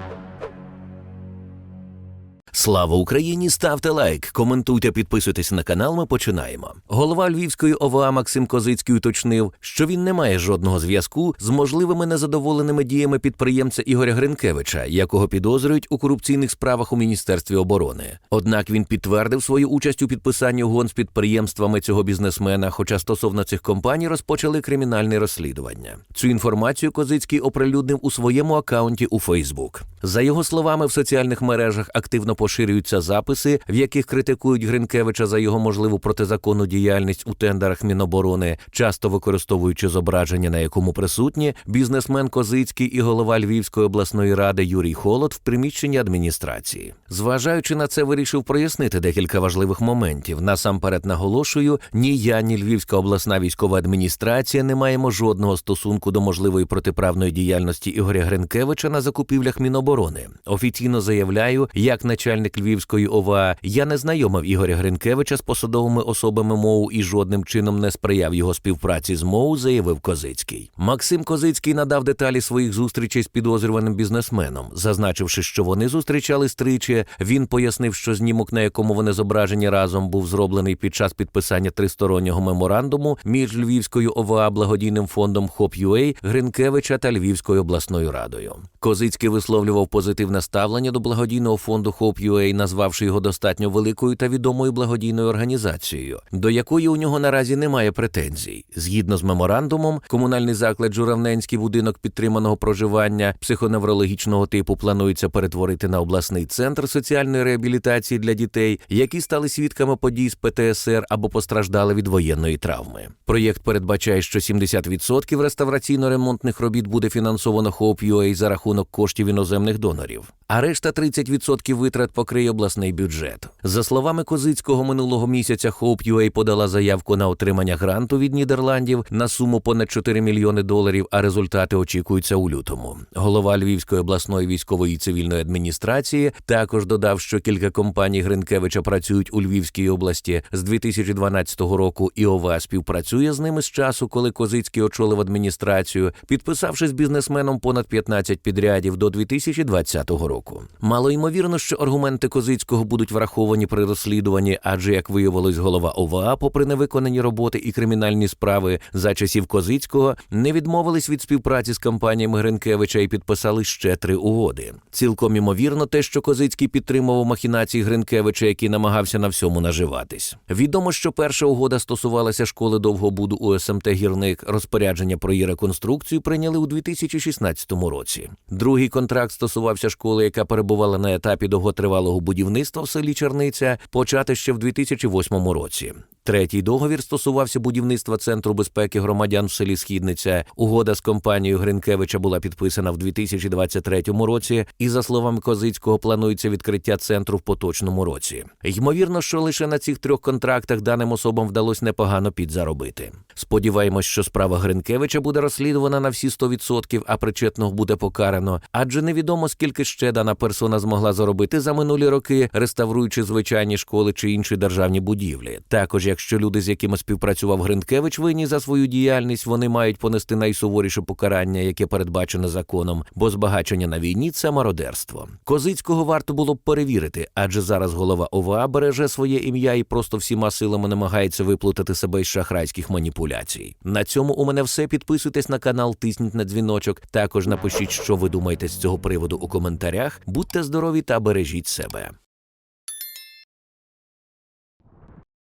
Thank you. Слава Україні! Ставте лайк, коментуйте, підписуйтесь на канал. Ми починаємо. Голова Львівської ОВА Максим Козицький уточнив, що він не має жодного зв'язку з можливими незадоволеними діями підприємця Ігоря Гринкевича, якого підозрюють у корупційних справах у міністерстві оборони. Однак він підтвердив свою участь у підписанні угон з підприємствами цього бізнесмена, хоча стосовно цих компаній розпочали кримінальне розслідування. Цю інформацію Козицький оприлюднив у своєму акаунті у Фейсбук. За його словами, в соціальних мережах активно поширюються записи, в яких критикують Гринкевича за його можливу протизаконну діяльність у тендерах Міноборони, часто використовуючи зображення, на якому присутні бізнесмен Козицький і голова Львівської обласної ради Юрій Холод в приміщенні адміністрації. Зважаючи на це, вирішив прояснити декілька важливих моментів. Насамперед наголошую, ні я, ні Львівська обласна військова адміністрація не маємо жодного стосунку до можливої протиправної діяльності Ігоря Гринкевича на закупівлях Міноборони. Офіційно заявляю, як начальник Львівської ОВА, я не знайомив Ігоря Гринкевича з посадовими особами МОУ і жодним чином не сприяв його співпраці з МОУ, заявив Козицький. Максим Козицький надав деталі своїх зустрічей з підозрюваним бізнесменом, зазначивши, що вони зустрічались тричі. Він пояснив, що знімок, на якому вони зображені разом, був зроблений під час підписання тристороннього меморандуму між Львівською ОВА благодійним фондом ХОП.UA, Гринкевича та Львівською обласною радою. Козицький висловлював позитивне ставлення до благодійного фонду Hope.ua, назвавши його достатньо великою та відомою благодійною організацією, до якої у нього наразі немає претензій. Згідно з меморандумом, комунальний заклад Журавненський будинок підтриманого проживання психоневрологічного типу планується перетворити на обласний центр соціальної реабілітації для дітей, які стали свідками подій з ПТСР або постраждали від воєнної травми. Проєкт передбачає, що 70% реставраційно-ремонтних робіт буде фінансовано Hope.ua за рахунок коштів іноземних донорів. А решта 30% витрат покриє обласний бюджет. За словами Козицького, минулого місяця Hope.ua подала заявку на отримання гранту від Нідерландів на суму понад 4 мільйони доларів, а результати очікуються у лютому. Голова Львівської обласної військової і цивільної адміністрації також додав, що кілька компаній Гринкевича працюють у Львівській області з 2012 року, і ОВА співпрацює з ними з часу, коли Козицький очолив адміністрацію, підписавши з бізнесменом понад 15 підрядів до 2020 року. Мало ймовірно, що аргументи Козицького будуть враховані при розслідуванні, адже як виявилось, голова ОВА, попри невиконані роботи і кримінальні справи за часів Козицького, не відмовились від співпраці з компаніями Гринкевича і підписали ще три угоди. Цілком імовірно, те, що Козицький підтримував махінації Гринкевича, який намагався на всьому наживатись. Відомо, що перша угода стосувалася школи довгобуду СМТ Гірник. Розпорядження про її реконструкцію прийняли у 2016 році. Другий контракт стосувався школи, яка перебувала на етапі довготривалого будівництва в селі Черниця, почати ще в 2008 році. Третій договір стосувався будівництва центру безпеки громадян в селі Східниця. Угода з компанією Гринкевича була підписана в 2023 році, і за словами Козицького, планується відкриття центру в поточному році. Ймовірно, що лише на цих трьох контрактах даним особам вдалося непогано підзаробити. Сподіваємось, що справа Гринкевича буде розслідувана на всі 100%, а причетного буде покарано, адже невідомо скільки ще дана персона змогла заробити за минулі роки, реставруючи звичайні школи чи інші державні будівлі. Також, якщо люди, з якими співпрацював Гринкевич, винні за свою діяльність, вони мають понести найсуворіше покарання, яке передбачене законом, бо збагачення на війні це мародерство. Козицького варто було б перевірити, адже зараз голова ОВА береже своє ім'я і просто всіма силами намагається виплутати себе із шахрайських маніпуляцій. На цьому у мене все. Підписуйтесь на канал, тисніть на дзвіночок. Також напишіть, що ви думаєте з цього приводу у коментарях. Будьте здорові та бережіть себе.